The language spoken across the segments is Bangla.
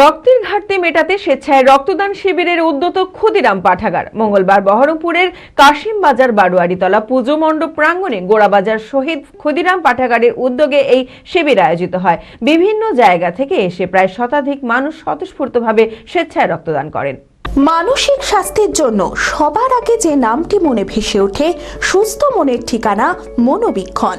রক্তের ঘাটতি মেটাতে স্বেচ্ছায় রক্তদান শিবিরের উদ্যত ক্ষুদিরাম পাঠাগার। মঙ্গলবার বহরমপুরের কাশিম বাজার বারোয়ারিতলা পুজো মণ্ডপ প্রাঙ্গণে গোড়াবাজার শহীদ ক্ষুদিরাম পাঠাগারের উদ্যোগে এই শিবির আয়োজিত হয়। বিভিন্ন জায়গা থেকে এসে প্রায় শতাধিক মানুষ স্বতঃস্ফূর্তভাবে স্বেচ্ছায় রক্তদান করেন। মানসিক স্বাস্থ্যের জন্য সবার আগে যে নামটি মনে ভেসে ওঠে, সুস্থ মনের ঠিকানা মনোবীক্ষণ।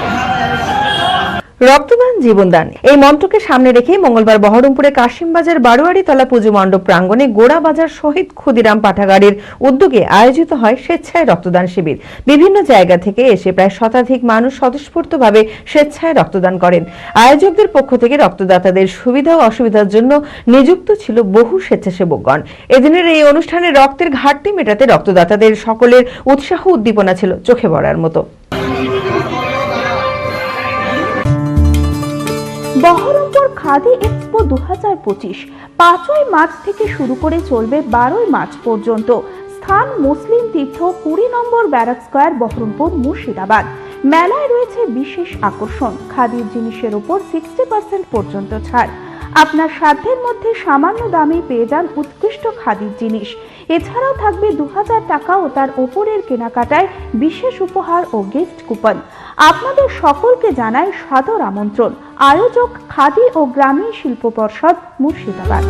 রক্তদান জীবনদান। এই মন্ত্রকে সামনে রেখে মঙ্গলবার বহরমপুরে কাশিমবাজার বারোয়ারি তলা পুজো মণ্ডপ প্রাঙ্গণে গোড়াবাজার শহীদ ক্ষুদিরাম পাঠাগারের উদ্যোগে আয়োজিত হয় স্বেচ্ছায় রক্তদান শিবির। বিভিন্ন জায়গা থেকে এসে প্রায় শতাধিক মানুষ স্বতঃস্ফূর্তভাবে স্বেচ্ছায় রক্তদান করেন। আয়োজকদের পক্ষ থেকে রক্তদাতাদের সুবিধা ও অসুবিধার জন্য নিযুক্ত ছিল বহু স্বেচ্ছাসেবকগণ। এদিনের এই অনুষ্ঠানে রক্তের ঘাটতি মেটাতে রক্তদাতাদের সকলের উৎসাহ উদ্দীপনা ছিল চোখে পড়ার মতো। বহরমপুর খাদি এক্সপো দু হাজার পঁচিশ। পাঁচই মার্চ থেকে শুরু করে চলবে বারোই মার্চ পর্যন্ত। স্থান মুসলিম তীর্থ কুড়ি নম্বর ব্যারাক স্কোয়ার, বহরমপুর, মুর্শিদাবাদ। মেলায় রয়েছে বিশেষ আকর্ষণ। খাদির জিনিসের উপর সিক্সটি পার্সেন্ট পর্যন্ত ছাড়। আপনার সাধ্যের মধ্যে সামান্য দামে পেয়ে যান উৎকৃষ্ট খাদির জিনিস। এছাড়াও থাকবে দু হাজার টাকা ও তার ওপরের কেনাকাটায় বিশেষ উপহার ও গিফট কুপন। আপনাদের সকলকে জানাই সাদর আমন্ত্রণ। আয়োজক খাদি ও গ্রামীণ শিল্প পর্ষদ মুর্শিদাবাদ।